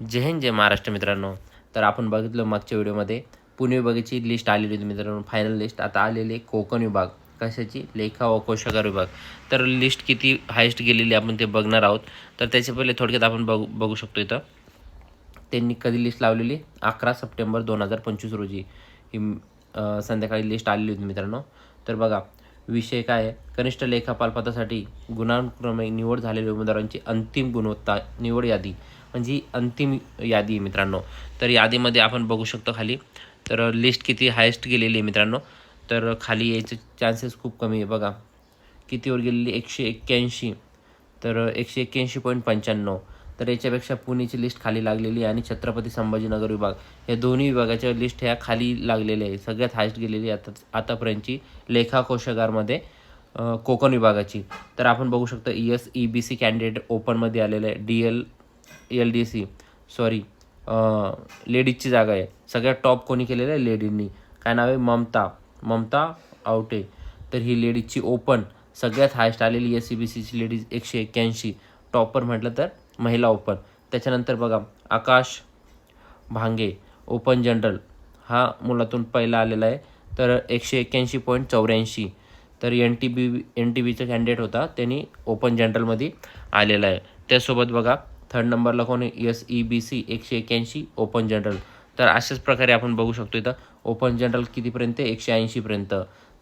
जय हिंद जय महाराष्ट्र मित्रांनो. तर आपण बघितलं मागच्या व्हिडिओमध्ये पुणे विभागाची लिस्ट आलेली होती मित्रांनो फायनल लिस्ट आता आलेली कोकण विभाग. कशाची? लेखा व कोशागार विभाग. तर लिस्ट किती हायेस्ट गेलेली आपण ते बघणार आहोत. तर त्याच्या पहिले थोडक्यात आपण बघू बघू शकतो इथं. त्यांनी कधी लिस्ट लावलेली? अकरा सप्टेंबर दोन हजार पंचवीस रोजी. ही संध्याकाळी लिस्ट आलेली होती मित्रांनो. तर बघा विषय काय आहे? कनिष्ठ लेखापाल पदासाठी गुणानुक्रमे निवड झालेल्या उमेदवारांची अंतिम गुणवत्ता निवड यादी. म्हणजे अंतिम यादी आहे मित्रांनो. तर यादीमध्ये आपण बघू शकतो खाली. तर लिस्ट किती हायेस्ट गेलेली आहे मित्रांनो. तर खाली यायचे चान्सेस खूप कमी आहे बघा. कितीवर गेलेली? एकशे एक्क्याऐंशी. तर एकशे एक्क्याऐंशी पॉईंट पंच्याण्णव. तर याच्यापेक्षा पुणेची लिस्ट खाली लागलेली आहे आणि छत्रपती संभाजीनगर विभाग. या दोन्ही विभागाच्या लिस्ट ह्या खाली लागलेल्या आहे सगळ्यात हायस्ट गेलेली आता आतापर्यंतची लेखा कोशागारमध्ये कोकण विभागाची. तर आपण बघू शकतो E S E B C candidate ओपनमध्ये आलेलं आहे. D L L D C sorry लेडीजची जागा आहे. सगळ्यात टॉप कोणी केलेलं आहे? लेडीजनी काय नाव आहे? ममता. ममता आवटे. तर ही लेडीजची ओपन सगळ्यात हायस्ट आलेली एस सी बी सीची लेडीज एकशे एक्क्याऐंशी. टॉपर म्हटलं तर महिला ओपन त्याच्यानंतर बघा आकाश भांगे ओपन जनरल हा मुलातून पहिला आलेला आहे. तर एकशे एक्क्याऐंशी पॉईंट चौऱ्याऐंशी. तर N T B N T बीचा कॅन्डिडेट होता. त्यांनी ओपन जनरलमध्ये आलेला आहे. त्यासोबत बघा थर्ड नंबरला कोण आहे? एस ई बी सी एकशे एक्क्याऐंशी ओपन जनरल तर अशाच प्रकारे आपण बघू शकतो इथं. ओपन जनरल कितीपर्यंत एकशे ऐंशीपर्यंत.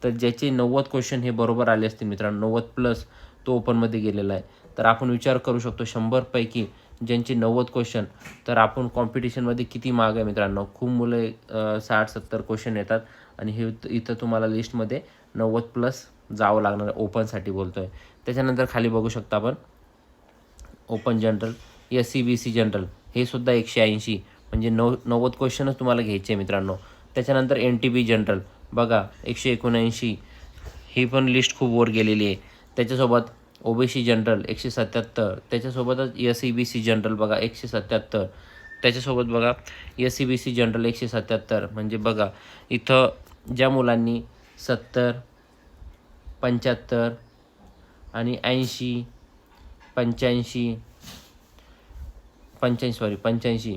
तर ज्याचे नव्वद क्वेश्चन हे बरोबर आले असतील मित्रांनो. नव्वद प्लस तो ओपनमध्ये गेलेला आहे. तर आपण विचार करू शकतो शंभरपैकी ज्यांचे नव्वद क्वेश्चन तर आपण कॉम्पिटिशनमध्ये किती माग आहे मित्रांनो? खूप मुलं साठ सत्तर क्वेश्चन येतात. आणि हे इथं तुम्हाला लिस्टमध्ये नव्वद प्लस जावं लागणार आहे. ओपनसाठी बोलतो आहे त्याच्यानंतर खाली बघू शकता आपण. Open general S C B C general हे सुद्धा एकशे ऐंशी म्हणजे नव नव्वद क्वेश्चनच तुम्हाला घ्यायचे आहे मित्रांनो. त्याच्यानंतर एन टी बी जनरल बघा एकशे एकोणऐंशी ही पण लिस्ट खूप वर गेलेली आहे. त्याच्यासोबत ओ बी सी जनरल एकशे सत्याहत्तर त्याच्यासोबतच S C B C general बघा एकशे सत्याहत्तर. त्याच्यासोबत बघा S C B C general एकशे सत्याहत्तर म्हणजे बघा इथं ज्या मुलांनी सत्तर पंच्याहत्तर आणि ऐंशी पंच्याऐंशी पंच्याऐंशी सॉरी पंच्याऐंशी.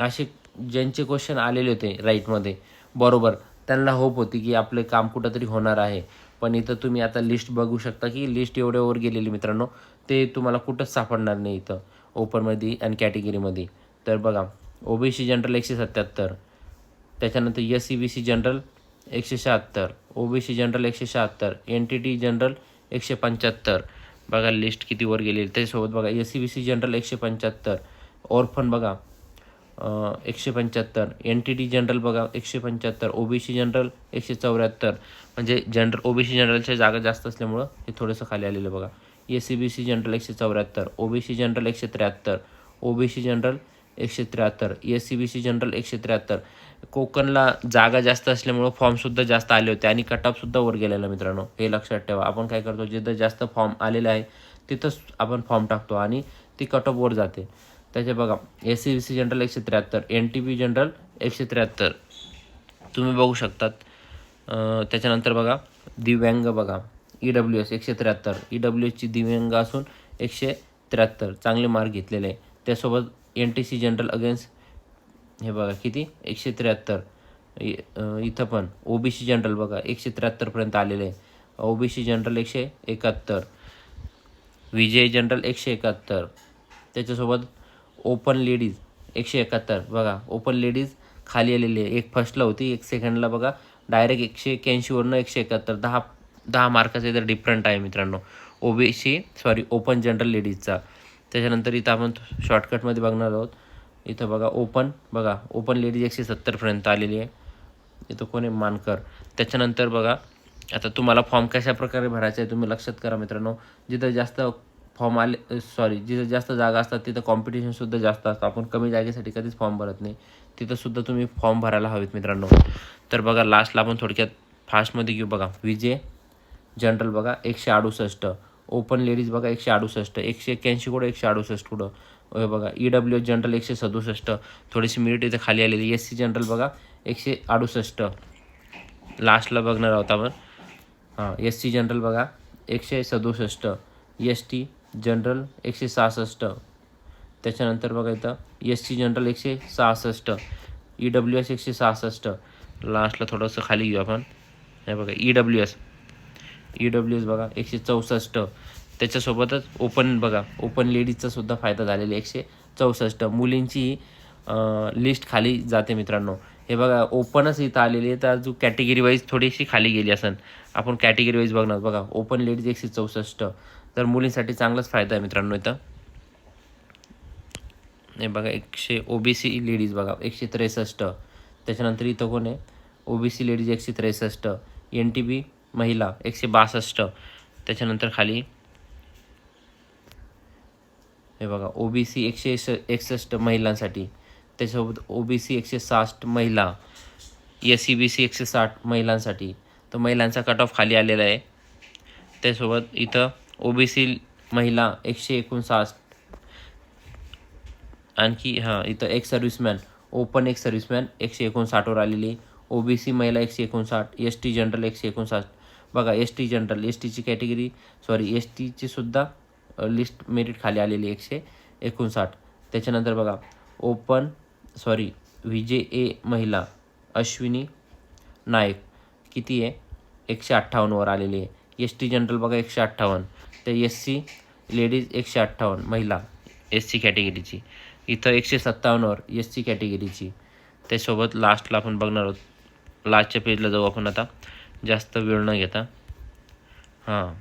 असे ज्यांचे क्वेश्चन आलेले होते राईटमध्ये बरोबर. त्यांना होप होती की आपले काम कुठंतरी होणार आहे. पण इथं तुम्ही आता लिस्ट बघू शकता की लिस्ट एवढ्यावर गेलेली मित्रांनो ते तुम्हाला कुठंच सापडणार नाही इथं ओपनमध्ये आणि कॅटेगरीमध्ये तर बघा ओबीसी जनरल एकशे सत्याहत्तर त्याच्यानंतर S C B C general एकशे शहात्तर ओबीसी जनरल एकशे शहात्तर एन टी टी जनरल एकशे पंच्याहत्तर. बघा लिस्ट किती वर गेलेली त्याच्यासोबत बघा S C B C general एकशे पंच्याहत्तर ऑर्फन बघा. एकशे पंच्याहत्तर. एन टी टी जनरल बघा एकशे पंच्याहत्तर. ओबीसी जनरल एकशे चौऱ्याहत्तर. म्हणजे जनरल ओबीसी जनरलच्या जागा जास्त असल्यामुळं हे थोडंसं खाली आलेलं बघा. S C B C general एकशे चौऱ्याहत्तर. ओबीसी जनरल एकशे त्र्याहत्तर. ओबीसी जनरल एकशे त्र्याहत्तर. S C B C general एकशे त्र्याहत्तर. कोकणला जागा जास्त असल्यामुळं फॉर्मसुद्धा जास्त आले होते आणि कटअपसुद्धा वर गेलेला मित्रांनो. हे लक्षात ठेवा. आपण काय करतो जिथं जास्त फॉर्म आलेला आहे तिथंच आपण फॉर्म टाकतो आणि ती कटअप वर जाते. त्याचे बघा S C B C general एकशे त्र्याहत्तर एन टी पी जनरल एकशे त्र्याहत्तर. तुम्ही बघू शकतात. त्याच्यानंतर बघा दिव्यांग बघा ई डब्ल्यू एस एकशे त्र्याहत्तर. ई डब्ल्यू एसची दिव्यांग असून एकशे त्र्याहत्तर. चांगले मार्क घेतलेले. आहे त्यासोबत N T C general against हे बघा किती? एकशे त्र्याहत्तर. इथं पण ओ बी सी जनरल बघा एकशे त्र्याहत्तरपर्यंत आलेले आहे. ओ बी सी जनरल एकशे एकाहत्तर. विजय जनरल एकशे एकाहत्तर. त्याच्यासोबत ओपन लेडीज एकशे एकाहत्तर. बघा ओपन लेडीज खाली आलेली आहे. एक फर्स्टला होती एक सेकंडला बघा डायरेक्ट एकशे एक्क्याऐंशीवरनं एकशे एकाहत्तर. दहा दहा मार्काचा इथं डिफरंट आहे मित्रांनो. ओबीसी सॉरी ओपन जनरल लेडीजचा त्याच्यानंतर इथं आपण शॉर्टकटमध्ये बघणार आहोत. इथं बघा ओपन बघा ओपन लेडीज एकशे सत्तरपर्यंत आलेली आहे. इथं कोण आहे? मानकर. त्याच्यानंतर बघा आता तुम्हाला फॉर्म कशा प्रकारे भरायचा आहे तुम्ही लक्षात करा मित्रांनो. जिथं जास्त फॉर्म आले सॉरी जिथं जास्त जागा असतात तिथं कॉम्पिटिशनसुद्धा जास्त असतं. आपण कमी जागेसाठी कधीच फॉर्म भरत नाही. तिथंसुद्धा तुम्ही फॉर्म भरायला हवेत मित्रांनो. तर बघा लास्टला आपण थोडक्यात फास्टमध्ये घेऊ बघा. विजय जनरल बघा एकशे अडुसष्ट. ओपन लेडीज बघा एकशे अडुसष्ट. एकशे एक्क्याऐंशी कुठं एकशे अडुसष्ट कुठं? हे बघा ई डब्ल्यू जनरल एकशे सदुसष्ट. थोडीशी मिरिट इथे खाली आलेली एस सी जनरल बघा एकशे अडुसष्ट. लास्टला बघणार आहोत आपण. हां एस सी जनरल बघा एकशे सदुसष्ट. एस टी जनरल एकशे सहासष्ट. त्याच्यानंतर बघा इथं एस सी जनरल एकशे सहासष्ट ई डब्ल्यू एस एकशे सहासष्ट. लास्टला थोडंसं खाली घेऊ आपण. हे बघा E W S E W S बघा एकशे चौसष्ट. त्याच्यासोबतच ओपन बघा ओपन लेडीजचा सुद्धा फायदा झालेला आहे एकशे चौसष्ट. मुलींची लिस्ट खाली जाते मित्रांनो. हे बघा ओपनच इथं आलेली आहे तर जो कॅटेगरी वाईज थोडीशी खाली गेली असेल. आपण कॅटेगरी वाईज बघणार. बघा ओपन लेडीज एकशे चौसष्ट. तर मुलींसाठी चांगलाच फायदा आहे मित्रांनो इथं. हे बघा एकशे ओ बी सी लेडीज बघा एकशे त्रेसष्ट. त्याच्यानंतर इथं कोण आहे? ओ बी सी लेडीज एकशे त्रेसष्ट. एन टी बी महिला एकशे बासष्ट. त्याच्यानंतर खाली हे बघा ओ बी सी एकशे एकस एकसष्ट महिलांसाठी. त्याच्यासोबत ओ बी सी एकशे साठ महिला एस सी बी सी एकशे साठ महिलांसाठी. तर महिलांचा कट ऑफ खाली आलेला आहे. त्यासोबत इथं ओ बी सी महिला एकशे एकोणसाठ. आणखी हां इथं एक सर्व्हिसमॅन ओपन एक सर्व्हिसमॅन एकशे एकोणसाठवर आलेली ओ बी सी महिला एकशे एकोणसाठ एस टी जनरल एकशे एकोणसाठ. बघा एस टी जनरल एस टीची कॅटेगरी सॉरी एस टीची सुद्धा लिस्ट मेरिट खाली आलेली एकशे एकोणसाठ. त्याच्यानंतर बघा ओपन सॉरी विजे ए महिला अश्विनी नायक किती आहे? एकशे अठ्ठावन्नवर आलेली आहे. एस टी जनरल बघा एकशे अठ्ठावन्न. तर एस सी लेडीज एकशे अठ्ठावन्न महिला एस सी कॅटेगरीची इथं एकशे सत्तावन्नवर एस सी कॅटेगरीची त्यासोबत लास्टला आपण बघणार आहोत. लास्टच्या पेजला जाऊ आपण आता. जास्त वेळ न घेता. हां.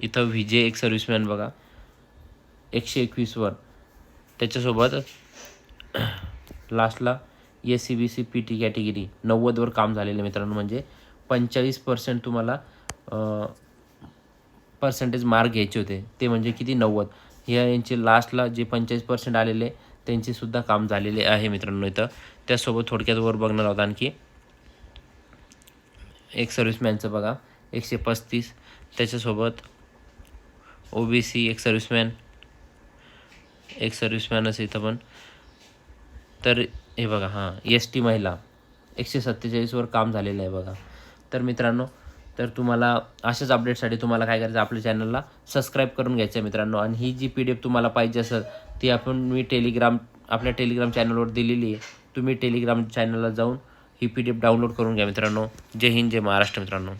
इथं व्ही जे एक सर्व्हिसमॅन बघा. एकशे एकवीसवर. त्याच्यासोबत लास्टला S C B C P T category नव्वदवर काम झालेलं मित्रांनो. म्हणजे पंचेचाळीस पर्सेंट तुम्हाला पर्सेंटेज मार्क घ्यायचे होते. ते म्हणजे किती? नव्वद. ह्या यांचे लास्टला जे पंचेचाळीस पर्सेंट आलेले त्यांचेसुद्धा काम झालेले आहे मित्रांनो इथं. त्यासोबत थोडक्यात वर बघणार आहोत आणखी. एक सर्व्हिसमॅनचं बघा. एकशे पस्तीस. त्याच्यासोबत ओ बी सी एक सर्व्हिसमॅन एक सर्व्हिसमॅनच इथं पण. तर हे बघा हां. एस टी महिला. एकशे सत्तेचाळीसवर काम झालेलं आहे बघा. तर मित्रांनो तर तुम्हाला अशाच अपडेटसाठी तुम्हाला काय करायचं आपल्या चॅनलला सबस्क्राईब करून घ्यायचं आहे मित्रांनो. आणि ही जी पी डी एफ तुम्हाला पाहिजे असेल ती आपण मी टेलिग्राम आपल्या टेलिग्राम चॅनलवर दिलेली आहे. तुम्ही टेलिग्राम चॅनलला जाऊन ही पी डी एफ डाउनलोड करून घ्या मित्रांनो. जय हिंद जय महाराष्ट्र मित्रांनो.